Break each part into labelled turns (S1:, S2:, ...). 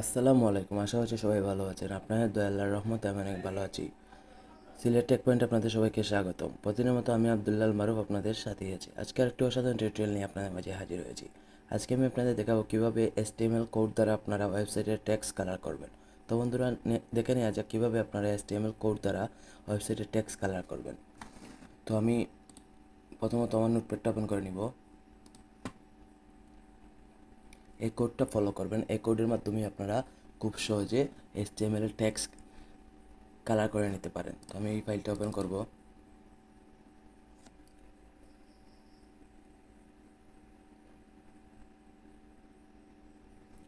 S1: আসসালামু আলাইকুম। আশা করছি সবাই ভালো আছেন। আপনাদের দয়া আল্লাহর রহমতে আমি অনেক ভালো আছি। সিলেট টেক পয়েন্ট আপনাদের সবাইকে স্বাগতম। প্রতিদিনের মতো আমি আবদুল্লাহ মারুফ আপনাদের সাথেই আছি। আজকে একটু অসাধারণ টিউটোরিয়াল নিয়ে আপনাদের মাঝে হাজির হয়েছি। আজকে আমি আপনাদের দেখাবো কীভাবে এসটিএমএল কোড দ্বারা আপনারা ওয়েবসাইটের টেক্সট কালার করবেন। তো বন্ধুরা দেখে নেওয়া যাক কীভাবে আপনারা এসটিএমএল কোড দ্বারা ওয়েবসাইটের টেক্সট কালার করবেন। তো আমি প্রথমত আমার নোটপ্যাডটা ওপেন করে নিব। এই কোডটা ফলো করবেন। এই কোডের মাধ্যমে আপনারা খুব সহজে এস টি এইচটিএমএল এর টেক্সট কালার করে নিতে পারেন। তো আমি এই ফাইলটা ওপেন করব।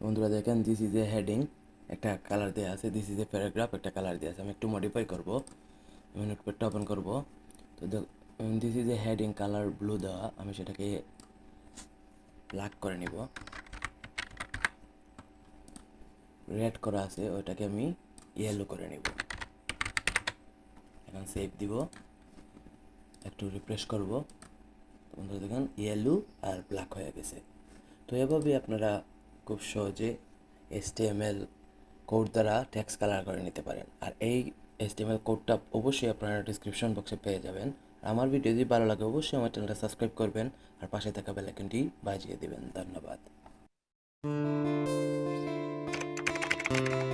S1: বন্ধুরা দেখেন দিস ইজ এ হেডিং একটা কালার দেওয়া আছে দিস ইজ এ প্যারাগ্রাফ একটা কালার দেওয়া আছে। আমি একটু মডিফাই করব। আমি নোটপ্যাডটা ওপেন করব। তো this is a heading colour blue দেওয়া। আমি সেটাকে ব্ল্যাক করে নিব। রেড করা আছে, ওইটাকে আমি ইয়েলো করে নিব। এখন সেভ দিব। একটু রিফ্রেশ করব। বন্ধুরা দেখেন ইয়েলো আর ব্ল্যাক হয়ে গেছে। তো এভাবে আপনারা খুব সহজে এসটিএমএল কোড দ্বারা ট্যাক্স কালার করে নিতে পারেন। আর এই এসটিএমএল কোডটা অবশ্যই আপনারা ডিসক্রিপশন বক্সে পেয়ে যাবেন। আমার ভিডিও যদি ভালো লাগে, অবশ্যই আমার চ্যানেলটা সাবস্ক্রাইব করবেন। আর পাশে থাকা বেলাইকনটি বাজিয়ে দেবেন। ধন্যবাদ। you